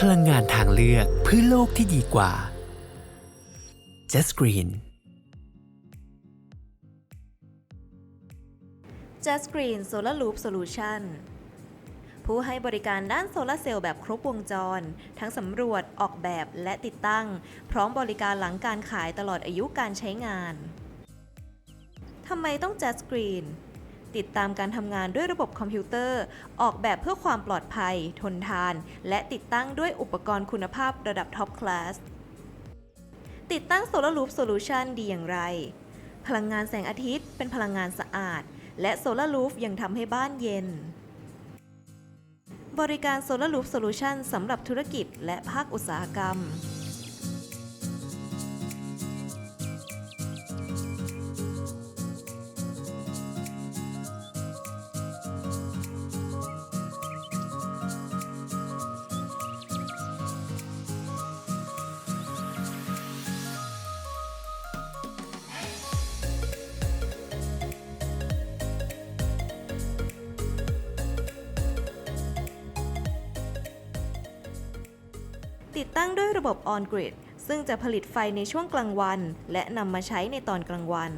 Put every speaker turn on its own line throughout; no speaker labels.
พลังงานทางเลือกเพื่อโลกที่ดีกว่า Just Green
Just Green Solar Loop Solution ผู้ให้บริการด้านโซลาเซลล์แบบครบวงจร ทั้งสำรวจออกแบบและติดตั้ง พร้อมบริการหลังการขายตลอดอายุการใช้งาน ทำไมต้อง Just Green ติดตามการทำงานด้วยระบบคอมพิวเตอร์ ออกแบบเพื่อความปลอดภัย ทนทาน และติดตั้งด้วยอุปกรณ์คุณภาพระดับท็อปคลาสติดตั้ง Solar Loop Solution ดีอย่างไร พลังงานแสงอาทิตย์เป็นพลังงานสะอาด และ Solar Roof ยังทำให้บ้านเย็น บริการ Solar Roof Solution สำหรับธุรกิจและภาคอุตสาหกรรม ติดตั้งด้วยระบบ On Grid ซึ่งจะผลิตไฟในช่วงกลางวัน และนำมาใช้ในตอนกลางวัน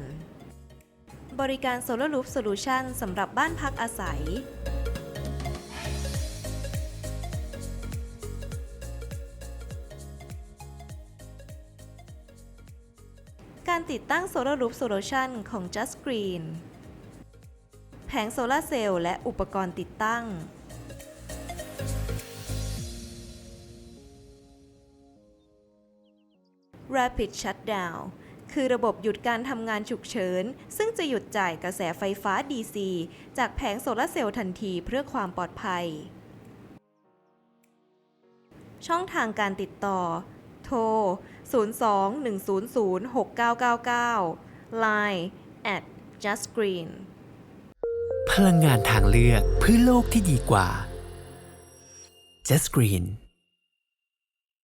บริการ Solar Roof Solution สำหรับบ้านพักอาศัย การติดตั้ง Solar Roof Solution ของ Just Green แผงโซลาร์เซลล์และอุปกรณ์ติดตั้ง Rapid Shutdown คือระบบหยุดการทำงานฉุกเฉิน ซึ่งจะหยุดจ่ายกระแสไฟฟ้า DC จากแผงโซลาเซลล์ทันทีเพื่อความปลอดภัย ช่องทางการติดต่อ โทร 02-100-6999 Line at justgreen
พลังงานทางเลือกเพื่อโลกที่ดีกว่า Just Green